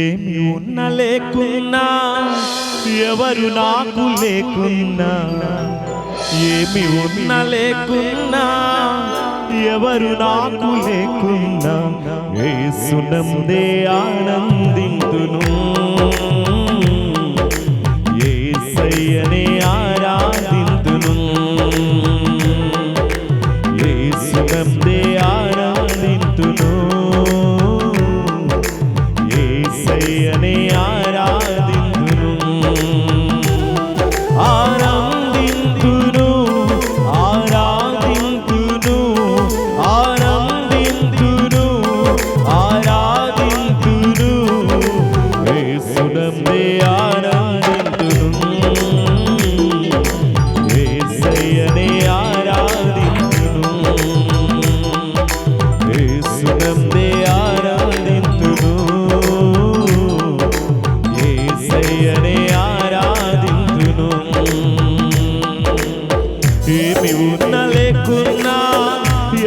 ఏమి ఉన్న లేకున్నా ఎవరు నాకు లేకున్నా ఏమి ఉన్న లేకున్నా ఎవరు నాకు లేకున్నా ఏ సునందే ఆనందింతును. ఆరాధింతును యేసయ్యనే ఆరాధింతును యేసునందే ఆరాధింతును యేసయ్యనే ఆరాధింతును ఏమి ఉన్న లేకున్నా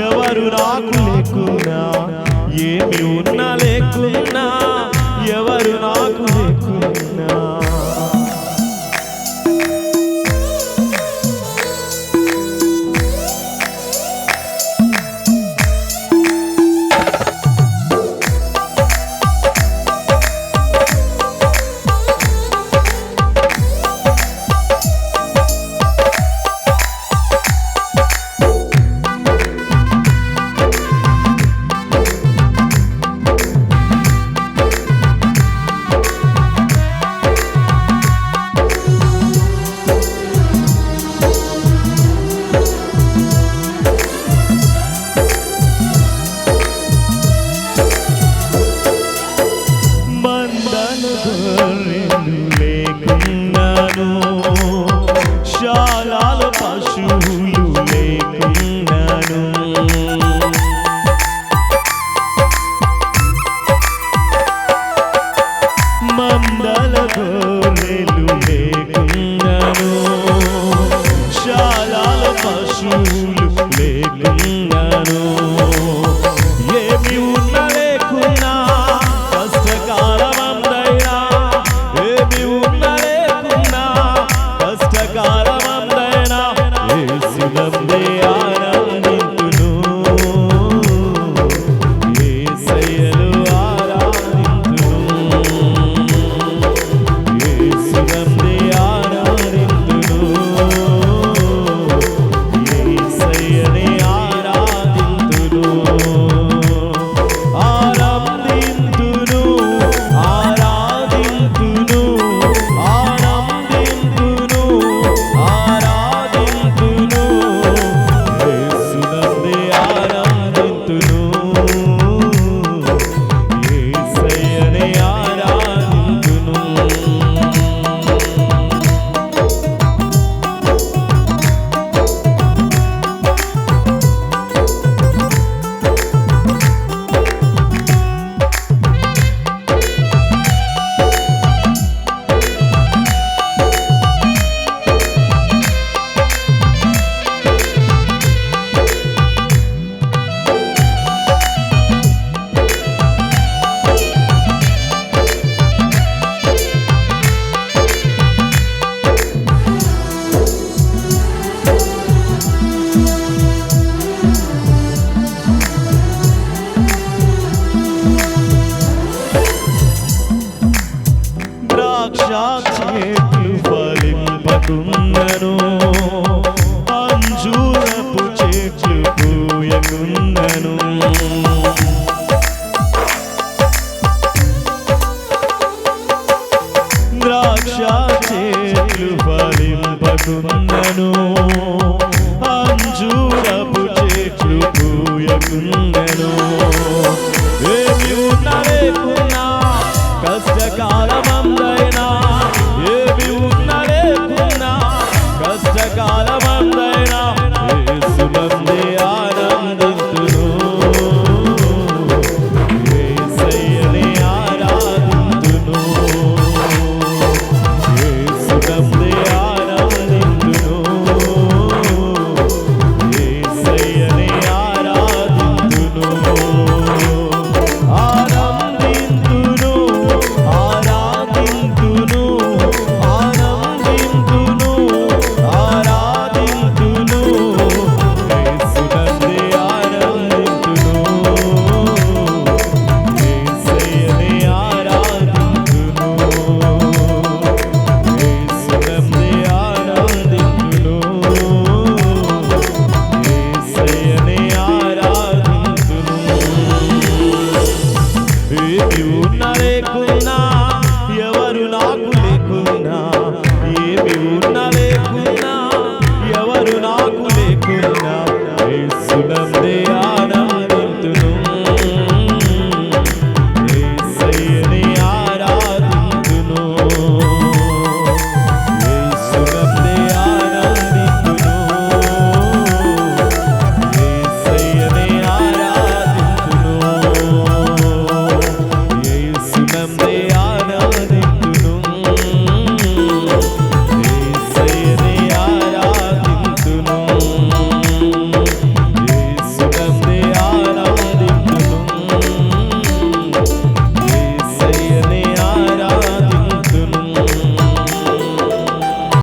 ఎవరు నాకు లేకున్నా ఏమి ఉన్న లేకున్నా ఎవరు నాకు గొర్రెలు లేకున్నాను. శాలాల పశువులు లేకున్నాను. మందల గొర్రెలు లేకున్నాను. శాలాల పశువులు లేకున్నాను. ছিল